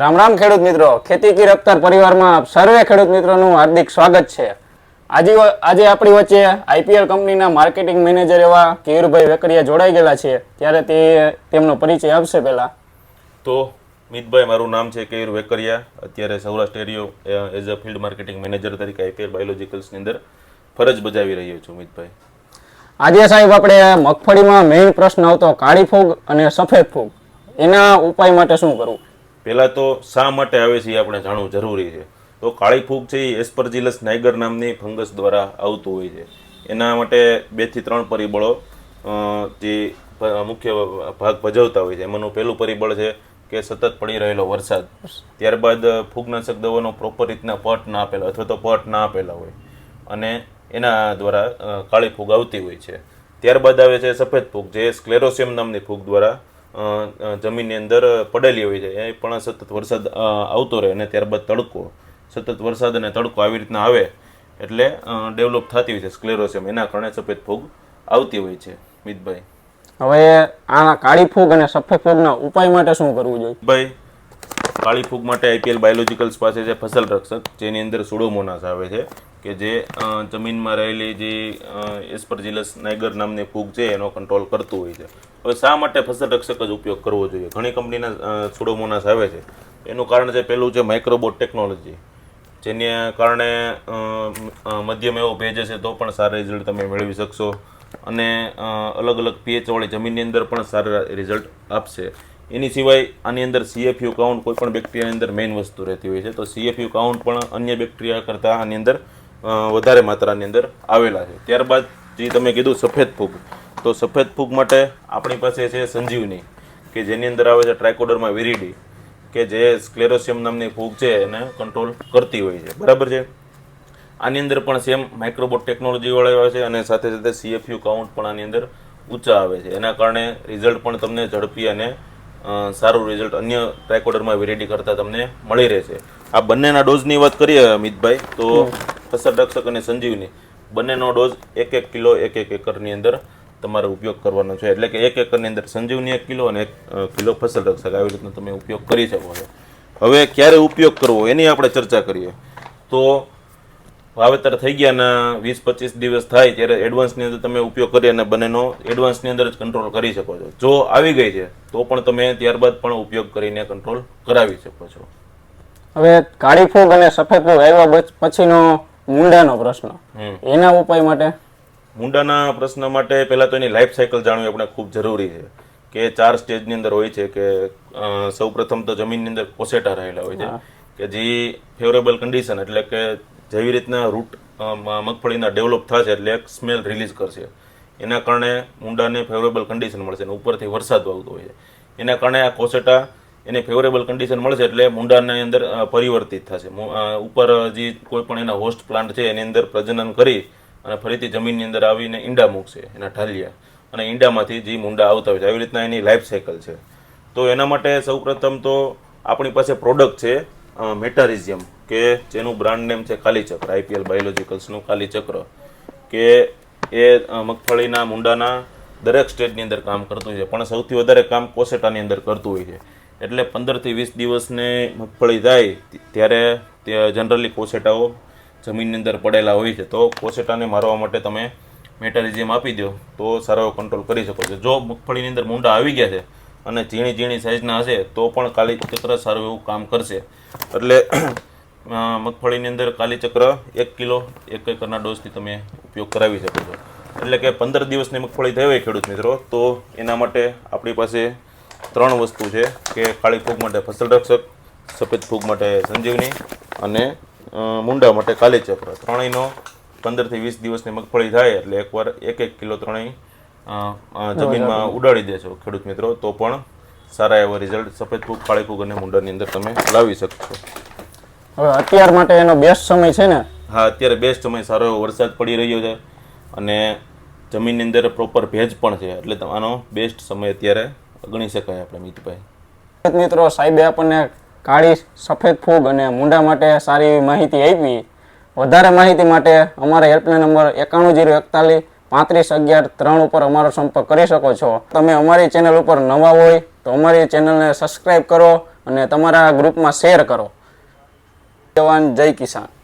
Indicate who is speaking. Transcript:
Speaker 1: રામ રામ ખેડૂત મિત્રો. ખેતી કી રફતાર પરિવારમાં સર્વે ખેડૂત મિત્રોનું હાર્દિક સ્વાગત છે. આજે આજે આપણી વચ્ચે આઈપીએલ કંપનીના માર્કેટિંગ મેનેજર એવા કેયુરભાઈ વેકરિયા જોડાઈ ગયેલા છે. ત્યારે તે તેમનો પરિચય આપશે પહેલા.
Speaker 2: તો મિતભાઈ મારું નામ છે કેયુર વેકરિયા. અત્યારે સૌરાષ્ટ્ર એરિયો as a field marketing manager તરીકે આઈપીએલ બાયોલોજિકલ્સની અંદર ફરજ બજાવી રહ્યો છું મિતભાઈ.
Speaker 1: આજે સાહેબ આપણે મગફળીમાં મેઇન પ્રશ્ન આવતો કાળી ફૂગ અને સફેદ ફૂગ. એના ઉપાય માટે શું કરવું?
Speaker 2: પહેલાં તો શા માટે આવે છે એ આપણે જાણવું જરૂરી છે. તો કાળી ફૂગ છે એ એસ્પરજીલસ નાઇગર નામની ફંગસ દ્વારા આવતું હોય છે. એના માટે બેથી ત્રણ પરિબળો જે મુખ્ય ભાગ ભજવતા હોય છે. એમાંનું પહેલું પરિબળ છે કે સતત પડી રહેલો વરસાદ. ત્યારબાદ ફૂગનાશક દવાનો પ્રોપર રીતના પટ ના આપેલા અથવા તો પટ ના આપેલા હોય. અને એના દ્વારા કાળી ફૂગ આવતી હોય છે. ત્યારબાદ આવે છે સફેદ ફૂગ, જે સ્ક્લેરોસિયમ નામની ફૂગ દ્વારા જમીનની અંદર પડેલી હોય છે. એ પણ સતત વરસાદ આવતો રહે અને ત્યારબાદ તડકો સતત વરસાદ અને તડકો આવી રીતના આવે એટલે ડેવલપ થતી હોય છે. સ્ક્લેરોસિયમ એના કારણે સફેદ ફૂગ આવતી હોય છે. મિતભાઈ.
Speaker 1: હવે આ કાળી ફૂગ અને સફેદ ફૂગના ઉપાય માટે શું કરવું જોઈએ?
Speaker 2: ભાઈ કાળી ફૂગ માટે આઈપીએલ બાયોલોજિકલ્સ પાસે છે ફસલ રક્ષક, જેની અંદર સુડોમોનાસ આવે છે, કે જે જમીનમાં રહેલી જે એસ્પરજિલસ નાઇગર નામની ફૂગ છે, એનો કંટ્રોલ કરતું હોય છે. હવે શા માટે ફસલ રક્ષક જ ઉપયોગ કરવો જોઈએ? ઘણી કંપનીના સુડોમોનાસ આવે છે. એનું કારણ છે પહેલું છે માઇક્રોબોટ ટેકનોલોજી જેને કારણે મધ્યમ એવો ભેજ હશે તો પણ સારા રિઝલ્ટ તમે મેળવી શકશો. અને અલગ અલગ પીએચવાળી જમીનની અંદર પણ સારા રિઝલ્ટ આપશે. એની સિવાય આની અંદર સીએફયુ કાઉન્ટ કોઈ પણ બેક્ટેરિયાની અંદર મેઇન વસ્તુ રહેતી હોય છે. તો સીએફયુ કાઉન્ટ પણ અન્ય બેક્ટેરિયા કરતાં આની અંદર વધારે માત્રાની અંદર આવેલા છે. ત્યારબાદ જે તમે કીધું સફેદ ફૂગ, તો સફેદ ફૂગ માટે આપણી પાસે છે સંજીવની, કે જેની અંદર આવે છે ટ્રાયકોડરમાં વેરીડી કે જે સ્કલેરોસિયમ નામની ફૂગ છે એને કંટ્રોલ કરતી હોય છે. બરાબર છે? આની અંદર પણ સેમ માઇક્રોબોટ ટેકનોલોજીવાળા આવે છે અને સાથે સાથે સીએફયુ કાઉન્ટ પણ આની અંદર ઊંચા આવે છે. એના કારણે રિઝલ્ટ પણ તમને ઝડપી અને સારું રિઝલ્ટ અન્ય ટ્રાયકોડરમાં વેરાયટી કરતાં તમને મળી રહેશે. આ બંનેના ડોઝની વાત કરીએ અમિતભાઈ તો અસર રક્ષક અને સંજીવની. બંનેનો ડોઝ એક એક કિલો એક એક એકરની અંદર તમારે ઉપયોગ કરવાનો છે. એટલે કે એક એકરની અંદર સંજીવની એક કિલો અને એક કિલો ફસલ રક્ષક. આવી રીતનો તમે ઉપયોગ કરી શકો છો. હવે ક્યારે ઉપયોગ કરવો એની આપણે ચર્ચા કરીએ. તો વાવેતર થઈ ગયા અને વીસ પચીસ દિવસ થાય ત્યારે એડવાન્સની અંદર તમે ઉપયોગ કરી અને બંનેનો એડવાન્સની અંદર જ કંટ્રોલ કરી શકો છો. જો આવી ગઈ છે તો પણ તમે ત્યારબાદ પણ ઉપયોગ કરીને કંટ્રોલ કરાવી શકો છો.
Speaker 1: હવે કાળી ફૂગ અને સફેદ ફૂગ આવ્યા પછીનો મુંડાનો પ્રશ્ન. એના ઉપાય માટે?
Speaker 2: મુંડાના પ્રશ્ન માટે પહેલાં તો એની લાઈફ સાયકલ જાણવી આપણે ખૂબ જરૂરી છે. કે ચાર સ્ટેજની અંદર હોય છે કે સૌ સૌપ્રથમ તો જમીનની અંદર કોસેટા રહેલા હોય છે. કે જે ફેવરેબલ કન્ડિશન એટલે કે જેવી રીતના રૂટ મગફળીના ડેવલપ થશે એટલે એક સ્મેલ રિલીઝ કરશે. એના કારણે મુંડાને ફેવરેબલ કન્ડિશન મળશે અને ઉપરથી વરસાદ આવતો હોય છે. એના કારણે આ કોસેટા એને ફેવરેબલ કન્ડિશન મળશે એટલે મુંડાની અંદર પરિવર્તિત થશે. ઉપર જે કોઈ પણ એના હોસ્ટ પ્લાન્ટ છે એની અંદર પ્રજનન કરી અને ફરીથી જમીનની અંદર આવીને ઈંડા મૂકશે, એના ઢાલિયા. અને ઈંડામાંથી જે મુંડા આવતા હોય છે. આવી રીતના એની લાઈફ સાયકલ છે. તો એના માટે સૌપ્રથમ તો આપણી પાસે પ્રોડક્ટ છે મેટારિઝિયમ કે જેનું બ્રાન્ડ નેમ છે કાલીચક્ર આઈપીએલ બાયોલોજિકલ્સનું કાલીચક્ર, કે એ મગફળીના મુંડાના દરેક સ્ટેટની અંદર કામ કરતું હોય છે. પણ સૌથી વધારે કામ કોસેટાની અંદર કરતું હોય છે. એટલે પંદરથી વીસ દિવસને મગફળી જાય ત્યારે જનરલી કોસેટાઓ જમીનની અંદર પડેલા હોય છે. તો કોસેટાને મારવા માટે તમે મેટાલિઝિયમ આપી દો, તો સારો એવો કંટ્રોલ કરી શકો છો. જો મગફળીની અંદર મુંડા આવી ગયા છે અને ઝીણી ઝીણી સાઇઝના હશે, તો પણ કાલી ચક્ર સારું એવું કામ કરશે. એટલે મગફળીની અંદર કાલીચક્ર એક કિલો એક એકરના ડોઝથી તમે ઉપયોગ કરાવી શકો છો. એટલે કે પંદર દિવસની મગફળી થઈ હોય ખેડૂત મિત્રો તો એના માટે આપણી પાસે ત્રણ વસ્તુ છે કે કાળી ફૂગ માટે ફસલ રક્ષક સફેદ ફૂગ માટે સંજીવની અને મુંડા માટે કાલીચક્ર ત્રણેયનો પંદરથી વીસ દિવસની મગફળી થાય એટલે એકવાર એક એક કિલો ત્રણેય જમીનમાં ઉડાડી દેશો ખેડૂત મિત્રો. તો પણ સારા એવા રિઝલ્ટ સફેદ ફૂગ કાળી ફૂગ અને મુંડાની અંદર તમે લાવી શકશો
Speaker 1: હવે અત્યાર માટે એનો બેસ્ટ સમય છે ને?
Speaker 2: હા અત્યારે બેસ્ટ સમય સારો એવો વરસાદ પડી રહ્યો છે અને જમીનની અંદર પ્રોપર ભેજ પણ છે. એટલે તમારો આનો બેસ્ટ સમય અત્યારે ગણી શકાય આપણે મિતભાઈ.
Speaker 1: મિત્રો સાહેબે આપણને કાળી સફેદ ફૂગ અને મુંડા માટે સારી એવી માહિતી આપી. વધારે માહિતી માટે અમારા હેલ્પલાઇન નંબર એકાણું જીરો એકતાલીસ પાંત્રીસ અગિયાર ત્રણ ઉપર અમારો સંપર્ક કરી શકો છો. તમે અમારી ચેનલ ઉપર નવા હોય તો અમારી ચેનલને સબસ્ક્રાઈબ કરો અને તમારા ગ્રુપમાં શેર કરો. જવાન જય કિસાન.